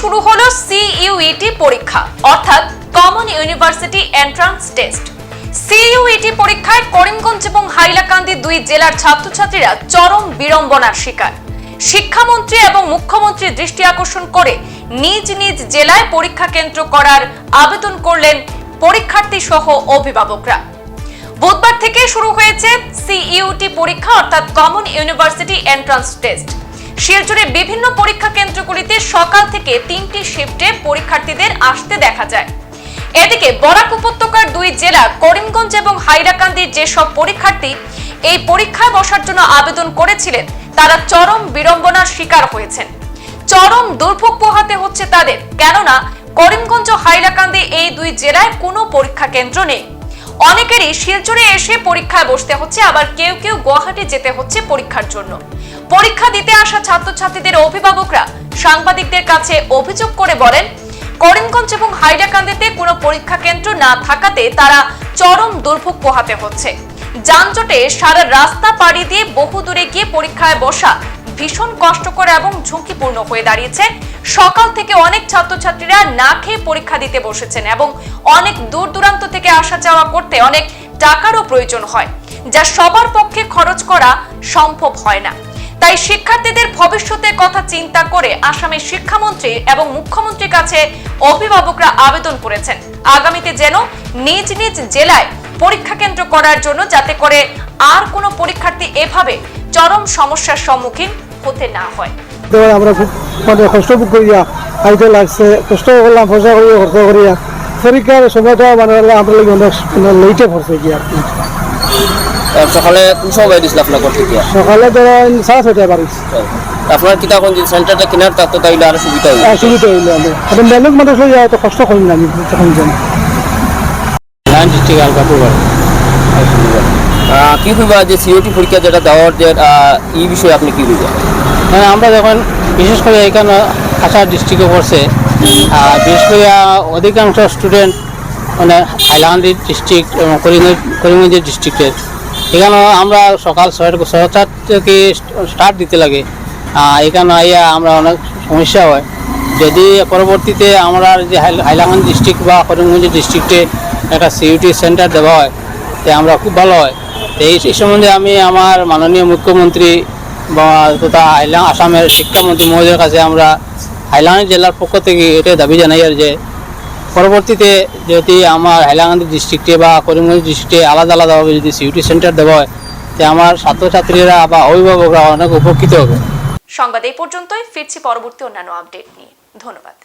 শুরু হলো সিইউইটি পরীক্ষা, অর্থাৎ common university entrance test CUET পরীক্ষায় করিমগঞ্জ এবং হাইলাকান্দি দুই জেলার ছাত্রছাত্রীরা চরম বিড়ম্বনার শিকার। শিক্ষামন্ত্রী এবং মুখ্যমন্ত্রীর দৃষ্টি আকর্ষণ করে নিজ নিজ জেলায় পরীক্ষা কেন্দ্র করার আবেদন করলেন পরীক্ষার্থী সহ অভিভাবকরা। বুধবার থেকে শুরু হয়েছে সিইউটি পরীক্ষা, অর্থাৎ কমন ইউনিভার্সিটি এন্ট্রান্স টেস্ট শিলচরে বিভিন্ন পরীক্ষা কেন্দ্রগুলিতে সকাল থেকে তিনটি শিফটে পরীক্ষার্থীদের আসতে দেখা যায়। এদিকে বরাক উপত্যকার দুই জেলা, করিমগঞ্জ এবং হাইলাকান্দির যেসব পরীক্ষার্থী এই পরীক্ষায় বসার জন্য আবেদন করেছিলেন, তারা চরম বিড়ম্বনার শিকার হয়েছেন। চরম দুর্ভোগ পোহাতে হচ্ছে তাদের, কেননা করিমগঞ্জ ও হাইলাকান্দি এই দুই জেলায় কোনো পরীক্ষা কেন্দ্র নেই। অনেকেরই শিলচরে এসে পরীক্ষায় বসতে হচ্ছে, আবার কেউ কেউ গুয়াহাটি যেতে হচ্ছে পরীক্ষার জন্য। পরীক্ষা দিতে আসা ছাত্রছাত্রীদের অভিভাবকরা সাংবাদিকদের কাছে অভিযোগ করে বলেন, করিমগঞ্জ এবং হাইডাকান্দিতে কোনো পরীক্ষা কেন্দ্র না থাকাতে তারা চরম দুর্ভোগ পোহাতে হচ্ছে। যানজটে সারা রাস্তা পাড়ি দিয়ে বহু দূরে গিয়ে পরীক্ষায় বসা ভীষণ কষ্টকর এবং ঝুঁকিপূর্ণ হয়ে দাঁড়িয়েছে। সকাল থেকে অনেক ছাত্রছাত্রীরা না খেয়ে পরীক্ষা দিতে বসেছেন এবং অনেক দূর দূরান্ত থেকে আসা যাওয়া করতে অনেক টাকারও প্রয়োজন হয়, যা সবার পক্ষে খরচ করা সম্ভব হয় না। তাই শিক্ষার্থীদের ভবিষ্যতের কথা চিন্তা করে আসামের শিক্ষামন্ত্রী এবং মুখ্যমন্ত্রীর কাছে অভিভাবকরা আবেদন করেছেন। আগামীতে যেন নিজ নিজ জেলায় পরীক্ষা কেন্দ্র করার জন্য যাতে করে আর কোনো পরীক্ষার্থী এভাবে চরম সমস্যার সম্মুখীন হতে না হয়। আমরা খুব মানে কষ্ট করিয়া আইতে লাগছে, কষ্ট করলাম, পয়সা করিয়া খরচ করিয়া পরীক্ষার সময়টা মানে আমরা অনেক মানে লেটে পড়ছে কি আর কি। সকালে কোন সময় দিছিল আপনার ঘর থেকে? সকালে ধরেন সাড়ে ছয়টায় পারিস আপনার কিতা কোন সেন্টারটা কেনার তার তো তাইলে আরও সুবিধা অসুবিধা হইল আমি মানুষ হয়ে যায় তো কষ্ট করি না আমি তখন যেন। লাইন ডিস্ট্রিক্ট আলকাপুর আহ, কি হইবা যে সিওটি পরীক্ষা যেটা দেওয়ার যে এই বিষয়ে আপনি কি হইবা? মানে আমরা যখন বিশেষ করে এখানে কাছাড় ডিস্ট্রিক্টে পড়ছে আর বিশেষ করে অধিকাংশ স্টুডেন্ট মানে হাইলাকান্দি ডিস্ট্রিক্ট এবং করিমগঞ্জ করিমগঞ্জ ডিস্ট্রিক্টের এখানে আমরা সকাল ছয় ছয়টা থেকে স্টার্ট দিতে লাগে। এখানে আইয়া আমরা অনেক সমস্যা হয়। যদি পরবর্তীতে আমরা যে হাইল- হাইলাকান্দি ডিস্ট্রিক্ট বা করিমগঞ্জ ডিস্ট্রিক্টে একটা সিইউটি সেন্টার দেওয়া হয়, তে আমরা খুব ভালো হয়। তো এই সম্বন্ধে আমি আমার মাননীয় মুখ্যমন্ত্রী বা তথা আসামের শিক্ষামন্ত্রী মহোদয়ের কাছে আমরা হাইলাকান্দি জেলার পক্ষ থেকে এটাই দাবি জানাই আর যে পরবর্তীতে যদি আমার হাইলাকান্দি ডিস্ট্রিক্টে বা করিমগঞ্জ ডিস্ট্রিক্টে আলাদা আলাদাভাবে যদি সিউটি সেন্টার দেওয়া হয়, তে আমার ছাত্রছাত্রীরা বা অভিভাবকরা অনেক উপকৃত হবে। সংবাদ এই পর্যন্তই, ফিরছি পরবর্তী অন্যান্য আপডেট নিয়ে। ধন্যবাদ।